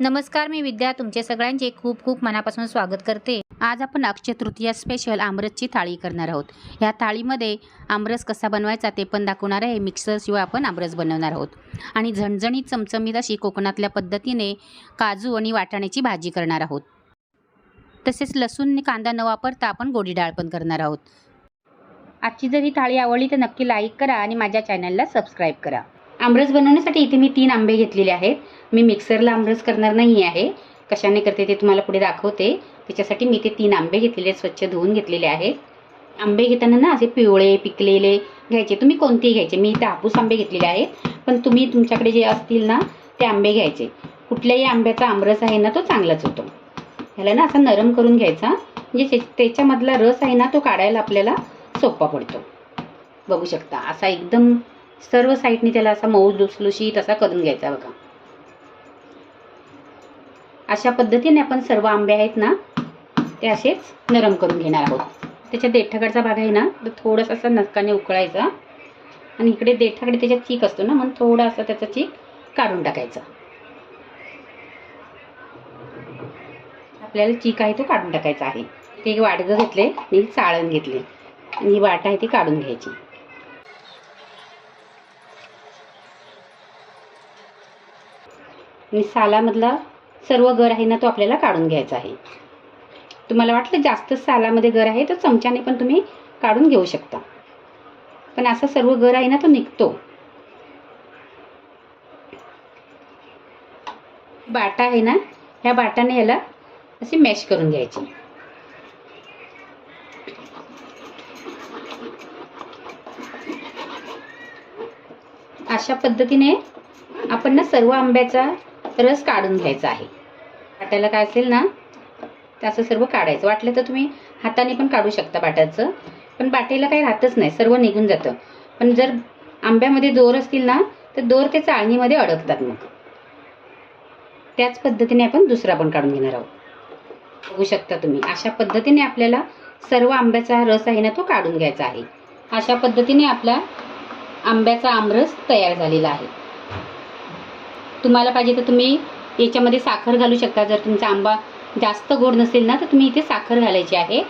नमस्कार मी विद्या. तुमचे सगळ्यांचे खूप खूप मनापासून स्वागत करते. आज आपण अक्षय तृतीया स्पेशल आमरसची थाळी करणार आहोत. ह्या थाळीमध्ये आमरस कसा बनवायचा ते पण दाखवणार आहे. मिक्सरशिवाय आपण आमरस बनवणार आहोत. आणि झणझणीत चमचमीत अशी कोकणातल्या पद्धतीने काजू आणि वाटाण्याची भाजी करणार आहोत. तसेच लसूण आणि कांदा न वापरता आपण गोडी डाळ पण करणार आहोत. आजची जर ही थाळी आवडली तर नक्की लाईक करा आणि माझ्या चॅनलला सबस्क्राईब करा. आमरस बनवण्यासाठी इथे मी तीन आंबे घेतलेले आहेत. मी मिक्सरला आमरस करणार नाही आहे. कशाने करते ते तुम्हाला पुढे दाखवते. त्याच्यासाठी मी ते तीन आंबे घेतलेले स्वच्छ धुवून घेतलेले आहेत. आंबे घेताना ना असे पिवळे पिकलेले घ्यायचे. तुम्ही कोणतेही घ्यायचे. मी इथे हापूस आंबे घेतलेले आहेत. पण तुम्ही तुमच्याकडे जे असतील ना ते आंबे घ्यायचे. कुठल्याही आंब्याचा आमरस आहे ना तो चांगलाच होतो. ह्याला ना असा नरम करून घ्यायचा. म्हणजे ते- त्याच्यामधला रस आहे ना तो काढायला आपल्याला सोपा पडतो. बघू शकता. असा एकदम सर्व साईडने त्याला असा मऊ लुसलुशीत असा करून घ्यायचा बघा. अशा पद्धतीने आपण सर्व आंबे आहेत ना ते असेच नरम करून घेणार आहोत. त्याच्या देठाकडचा भाग आहे ना तो थोडासा असा नसकाने उकळायचा. आणि इकडे देठाकडे त्याच्यात चीक असतो ना म्हणून थोडा असा त्याचा चीक काढून टाकायचा. आपल्याला चीक आहे तो काढून टाकायचा आहे. ते एक वाडगं घेतले आणि चाळण घेतले. आणि ही वाट आहे ती काढून घ्यायची. आणि सालामधला सर्व गर आहे ना तो आपल्याला काढून घ्यायचा आहे. तुम्हाला वाटलं जास्त सालामध्ये गर आहे तर चमच्याने पण तुम्ही काढून घेऊ शकता. पण असा सर्व गर आहे ना तो निघतो. बाटा आहे ना ह्या बाटाने याला अशी मॅश करून घ्यायची. अशा पद्धतीने आपण ना सर्व आंब्याचा रस काढून घ्यायचा आहे. वाट्याला काय असेल ना ते असं सर्व काढायचं. वाटलं तर तुम्ही हाताने पण काढू शकता बाट्याचं पण बाटेला काही राहतच नाही सर्व निघून जातं. पण जर आंब्यामध्ये दोर असतील ना तर दोर ते चाळणीमध्ये अडकतात मग. त्याच पद्धतीने आपण दुसरा पण काढून घेणार आहोत. बघू शकता तुम्ही अशा पद्धतीने आपल्याला सर्व आंब्याचा रस आहे ना तो काढून घ्यायचा आहे. अशा पद्धतीने आपला आंब्याचा आमरस तयार झालेला आहे. तुम्हाला पाहिजे तर तुम्ही याच्यामध्ये साखर घालू शकता. जर तुमचा आंबा जास्त गोड नसेल ना तर तुम्ही इथे साखर घालायची आहे.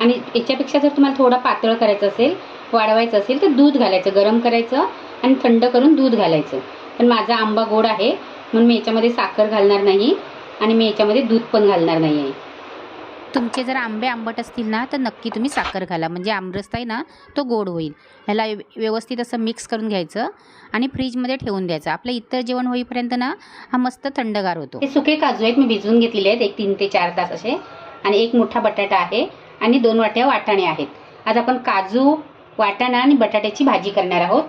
आणि याच्यापेक्षा जर तुम्हाला थोडा पातळ करायचं असेल वाढवायचं असेल तर दूध घालायचं गरम करायचं आणि थंड करून दूध घालायचं. पण माझा आंबा गोड आहे म्हणून मी याच्यामध्ये साखर घालणार नाही आणि मी याच्यामध्ये दूध पण घालणार नाही आहे तुमचे जर आंबे आंबट असतील ना तर नक्की तुम्ही साखर घाला. म्हणजे आमरस आहे ना तो गोड होईल. ह्याला व्यव- व्यवस्थित असं मिक्स करून घ्यायचं आणि फ्रीजमध्ये ठेवून द्यायचं. आपलं इतर जेवण होईपर्यंत ना हा मस्त थंडगार होतो. हे सुके काजू आहेत मी भिजवून घेतलेले आहेत. एक तीन ते चार तास असे. आणि एक मोठा बटाटा आहे आणि दोन वाट्या वाटाणे आहेत. आज आपण काजू वाटाणा आणि बटाट्याची भाजी करणार आहोत.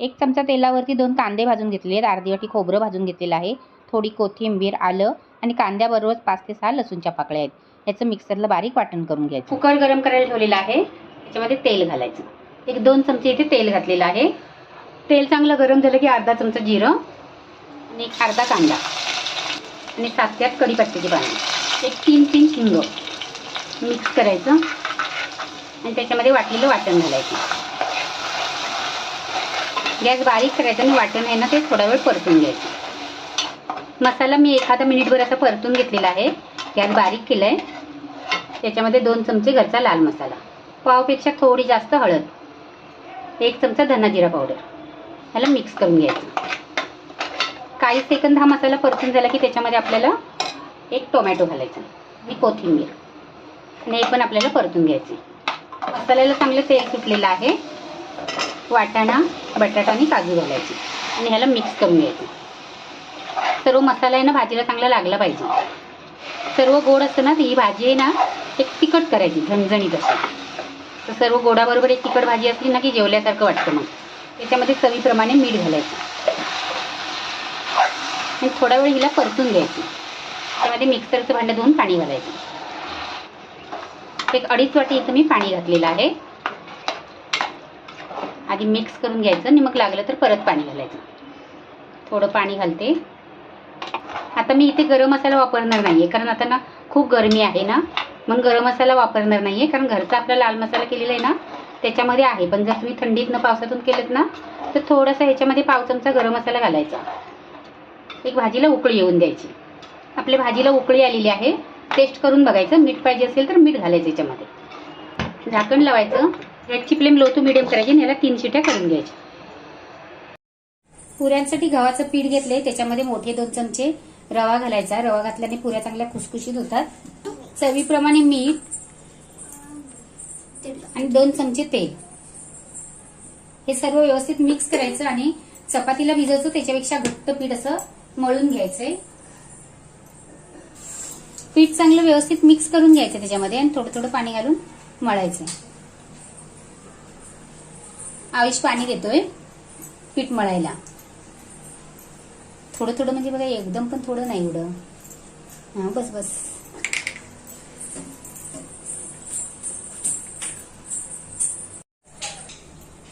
एक चमचा तेलावरती दोन कांदे भाजून घेतले आहेत. अर्धी वाटी खोबरं भाजून घेतलेलं आहे. थोडी कोथिंबीर आलं आणि कांद्याबरोबर पाच ते सहा लसूणच्या पाकळ्या आहेत. याचं मिक्सरला बारीक वाटण करून घ्यायचं. कुकर गरम करायला ठेवलेलं आहे. त्याच्यामध्ये तेल घालायचं. एक दोन चमचे इथे तेल घातलेलं आहे. तेल चांगलं गरम झालं की अर्धा चमचा जिरं आणि एक अर्धा कांदा आणि सात ते आठ कढीपत्त्याची पानं एक तीन तीन हिंग मिक्स करायचं आणि त्याच्यामध्ये वाटलेलं वाटण घालायचं. गॅस बारीक करायचं आणि वाटण आहे ना ते थोडा वेळ परतून घ्यायचं. मसाला मी एखादा मिनिटभर असा परतून घेतलेला आहे. गॅस बारीक केलं आहे त्याच्यामध्ये दोन चमचे घरचा लाल मसाला. पावपेक्षा थोडी जास्त हळद. एक चमचा धना जिरा पावडर. ह्याला मिक्स करून घ्यायचं. काही सेकंद हा मसाला परतून झाला की त्याच्यामध्ये आपल्याला एक टोमॅटो घालायचा. आणि कोथिंबीर. आणि हे पण आपल्याला परतून घ्यायचे. मसाल्याला चांगलं तेल सुटलेलं आहे. वाटाणा बटाटा आणि काजू घालायचे. आणि ह्याला मिक्स करून घ्यायचं. सर्व मसाला आहे ना भाजीला चांगला लागला पाहिजे. सर्व गोड असतं ना ही भाजी आहे ना एक तिखट करायची झणझणीत अशी तर सर्व गोडाबरोबर एक तिखट भाजी असली ना की जेवल्यासारखं वाटतं मग. त्याच्यामध्ये चवीप्रमाणे मीठ घालायचं. आणि थोडा वेळ हिला परतून घ्यायची त्यामध्ये मिक्सरचं भांडं धुवून पाणी घालायचं. एक अडीच वाटी इथं मी पाणी घातलेलं आहे. आधी मिक्स करून घ्यायचं आणि मग लागलं तर परत पाणी घालायचं. थोडं पाणी घालते. आता मी इथे गरम मसाला वापरणार नाही आहे कारण आता ना खूप गरमी आहे ना. मग गरम मसाला वापरणार नाही आहे कारण घरचा आपला लाल मसाला केलेला आहे ना त्याच्यामध्ये आहे. पण जर तुम्ही थंडीतनं पावसातून केलेत ना तर थोडासा ह्याच्यामध्ये पाव चमचा गरम मसाला घालायचा. एक भाजीला उकळी येऊन द्यायची. आपल्या भाजीला उकळी आलेली आहे टेस्ट करून बघायचं. मीठ पाहिजे असेल तर मीठ घालायचं याच्यामध्ये. झाकण लावायचं. गॅसची फ्लेम लो टू मिडियम करायची आणि याला तीन शिट्या करून घ्यायच्या. पुऱ्यांसाठी गव्हाचं पीठ घेतले त्याच्यामध्ये मोठे दोन चमचे. रवा घालायचा. रवा घातल्याने पुऱ्या चांगल्या खुसखुशीत होतात. चवीप्रमाणे मीठ आणि दोन चमचे तेल. हे सर्व व्यवस्थित मिक्स करायचं आणि चपातीला भिजवतो त्याच्यापेक्षा घट्ट पीठ असं मळून घ्यायचंय. पीठ चांगलं व्यवस्थित मिक्स करून घ्यायचं त्याच्यामध्ये आणि थोडं थोडं पाणी घालून मळायचं. आयुष पाणी देतोय पीठ मळायला. थोडं थोडं म्हणजे बघा एकदम पण थोडं नाही एवढं. हा बस बस.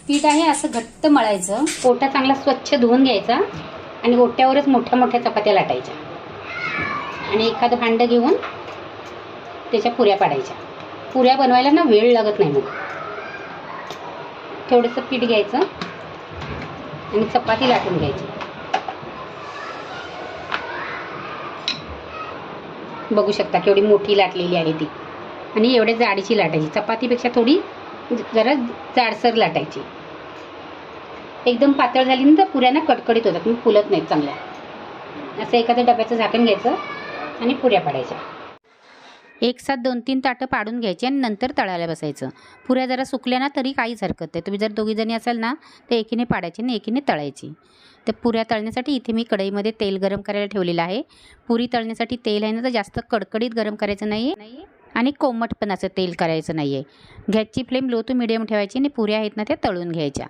पीठ आहे असं घट्ट मळायचं. ओटा चांगला स्वच्छ धुवून घ्यायचा आणि ओट्यावरच मोठ्या मोठ्या चपात्या लाटायच्या. आणि एखादं भांडं घेऊन त्याच्या पुऱ्या पाडायच्या. पुऱ्या बनवायला ना वेळ लागत नाही मग. थोडंसं पीठ घ्यायचं आणि चपाती लाटून घ्यायची. बघू शकता केवढी मोठी लाटलेली आहे ती. आणि एवढ्या जाडीची लाटायची. चपातीपेक्षा थोडी जरा जाडसर लाटायची. एकदम पातळ झाली ना तर पुऱ्यांना कटकडीत होतात. मग फुलत नाहीत चांगल्या. असं एखाद्या डब्याचं झाकण घ्यायचं आणि पुऱ्या पाडायच्या. एक साथ दोन तीन ताटं पाडून घ्यायची आणि नंतर तळायला बसायचं. पुऱ्या जरा सुकल्या ना तरी काहीच हरकत नाही. तुम्ही जर दोघीजणी असाल ना तर एकीने पाडायची आणि एकीने तळायची. तर पुऱ्या तळण्यासाठी इथे मी कढईमध्ये तेल गरम करायला ठेवलेलं आहे. पुरी तळण्यासाठी तेल आहे ना तर जास्त कडकडीत गरम करायचं नाही आहे आणि कोमट पण असं तेल करायचं नाही आहे गॅसची फ्लेम लो टू मिडियम ठेवायची आणि पुऱ्या आहेत ना त्या तळून घ्यायच्या.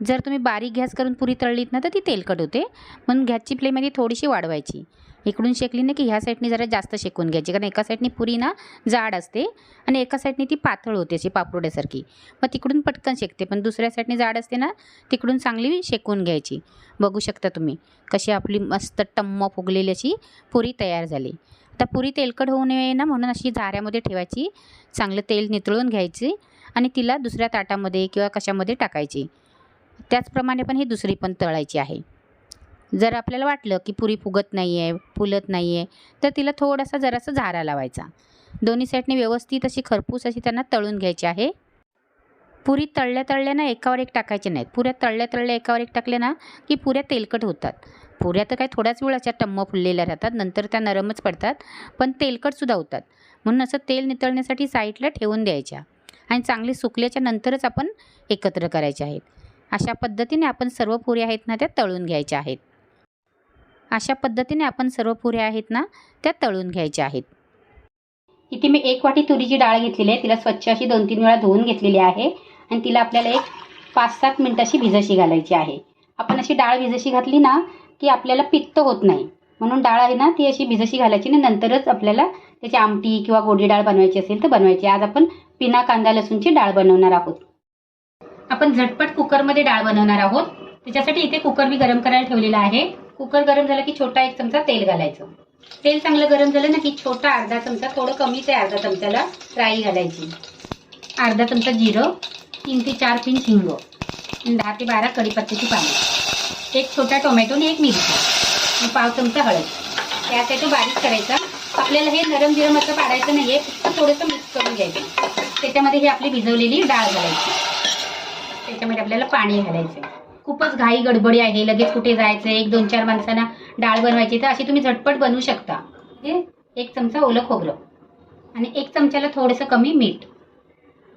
जर तुम्ही बारीक गॅस करून पुरी तळलीत ना तर ती तेलकट होते. म्हणून गॅसची फ्लेम आधी थोडीशी वाढवायची. इकडून शेकली ना की ह्या साईडनी जरा जास्त शेकून घ्यायची. कारण एका साईडनी पुरी ना जाड असते आणि एका साईडनी ती पातळ होते अशी पापरोड्यासारखी मग तिकडून पटकन शेकते. पण दुसऱ्या साईडनी जाड असते ना तिकडून चांगली शेकून घ्यायची. बघू शकता तुम्ही कशी आपली मस्त टम्म फुगलेली अशी पुरी तयार झाली. आता पुरी तेलकट होऊ नये ना म्हणून अशी झाऱ्यामध्ये ठेवायची. चांगलं तेल नितळून घ्यायची आणि तिला दुसऱ्या ताटामध्ये किंवा कशामध्ये टाकायची. त्याचप्रमाणे पण ही दुसरी पण तळायची आहे. जर आपल्याला वाटलं की पुरी फुगत नाही आहे फुलत नाही आहे तर तिला थोडासा जरासा झारा लावायचा. दोन्ही साईडने व्यवस्थित अशी खरपूस अशी त्यांना तळून घ्यायची आहे. पुरी तळल्या तळल्या ना एकावर एक टाकायचे नाहीत. पुऱ्या तळल्या तळल्या एकावर एक टाकल्या ना की पुऱ्या तेलकट होतात. पुऱ्या तर काय थोड्याच वेळ अशा टम्म फुललेल्या राहतात नंतर त्या नरमच पडतात पण तेलकटसुद्धा होतात. म्हणून असं तेल नितळण्यासाठी साईडला ठेवून द्यायच्या आणि चांगली सुकल्याच्या नंतरच आपण एकत्र करायच्या आहेत. अशा पद्धतीने आपण सर्व पुऱ्या आहेत ना त्या तळून घ्यायच्या आहेत. अशा पद्धतीने आपण सर्व पुऱ्या आहेत ना त्या तळून घ्यायच्या आहेत. इथे मी एक वाटी तुरीची डाळ घेतलेली आहे. तिला स्वच्छ अशी दोन तीन वेळा धुवून घेतलेली आहे. आणि तिला आपल्याला एक पाच सात मिनटं अशी भिजशी घालायची आहे. आपण अशी डाळ भिजशी घातली ना की आपल्याला पित्त होत नाही. म्हणून डाळ आहे ना ती अशी भिजशी घालायची आणि नंतरच आपल्याला त्याची आमटी किंवा गोडी डाळ बनवायची असेल तर बनवायची. आज आपण पिना कांदा लसूणची डाळ बनवणार आहोत. आपण झटपट कुकरमध्ये डाळ बनवणार आहोत. त्याच्यासाठी इथे कुकर मी गरम करायला ठेवलेला आहे. कुकर गरम झाला की छोटा एक चमचा तेल घालायचं. तेल चांगलं गरम झालं ना की छोटा अर्धा चमचा थोडं कमीच आहे अर्धा चमचाला राई घालायची. अर्धा चमचा जिरं तीन ते चार पिंच हिंग दहा ते बारा कढीपत्त्याची पानं. एक छोटा टोमॅटो आणि एक मिरची पाव चमचा हळद. यासाठी बारीक करायचा. आपल्याला हे नरम जिरं असं पाडायचं नाही आहे फक्त थोडंसं मिक्स करून घ्यायचं. त्याच्यामध्ये ही आपली भिजवलेली डाळ घालायची. त्याच्यामध्ये आपल्याला पाणी घालायचं खूपच घाई गडबडी आहे. लगेच कुठे जायचं एक दोन चार माणसांना डाळ बनवायची तर अशी तुम्ही झटपट बनवू शकता. हे एक चमचा ओलं खोबरं आणि एक चमच्याला थोडंसं कमी मीठ.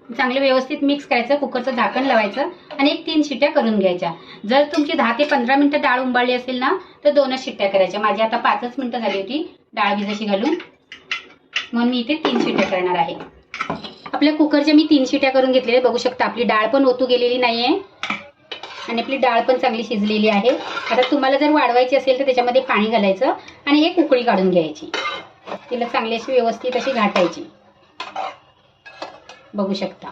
चांगलं व्यवस्थित मिक्स करायचं कुकरचं झाकण लावायचं आणि एक तीन शिट्ट्या करून घ्यायच्या. जर तुमची दहा ते पंधरा मिनिटं डाळ उंबाळली असेल ना तर दोनच शिट्ट्या करायच्या. माझी आता पाचच मिनिटं झाली होती डाळ भिजाशी घालून. म्हणून मी इथे तीन शिट्ट्या करणार आहे. आपल्या कुकरच्या मी तीन शिट्या करून घेतलेल्या बघू शकता आपली डाळ पण ओतू गेलेली नाही आहे आणि आपली डाळ पण चांगली शिजलेली आहे. आता तुम्हाला जर वाढवायची असेल तर त्याच्यामध्ये पाणी घालायचं आणि एक उकळी काढून घ्यायची. तिला चांगली अशी व्यवस्थित अशी घाटायची. बघू शकता.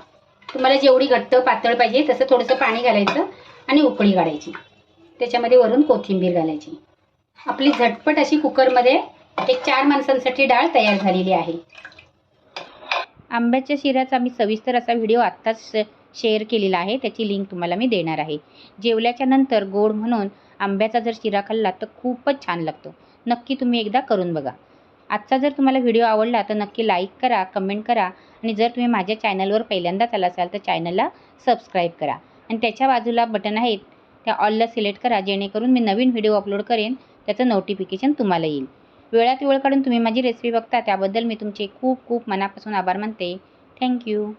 तुम्हाला जेवढी घट्ट पातळ पाहिजे तसं थोडंसं पाणी घालायचं आणि उकळी काढायची. त्याच्यामध्ये वरून कोथिंबीर घालायची. आपली झटपट अशी कुकरमध्ये एक चार माणसांसाठी डाळ तयार झालेली आहे. आंब्याच्या शिऱ्याचा मी सविस्तर असा व्हिडिओ आत्ताच शेअर केलेला आहे. त्याची लिंक तुम्हाला मी देणार आहे. जेवल्याच्या नंतर गोड म्हणून आंब्याचा जर शिरा खाल्ला तर खूपच छान लागतो. नक्की तुम्ही एकदा करून बघा. आजचा जर तुम्हाला व्हिडिओ आवडला तर नक्की लाईक करा कमेंट करा आणि जर तुम्ही माझ्या चॅनलवर पहिल्यांदाच आला असाल तर चॅनलला सबस्क्राईब करा. आणि त्याच्या बाजूला बटन आहेत त्या ऑलला सिलेक्ट करा जेणेकरून मी नवीन व्हिडिओ अपलोड करेन त्याचं नोटिफिकेशन तुम्हाला येईल. वेळात वेळ काढून तुम्ही माझी रेसिपी बघता त्याबद्दल मी तुमचे खूप खूप मनापासून आभार मानते. थँक्यू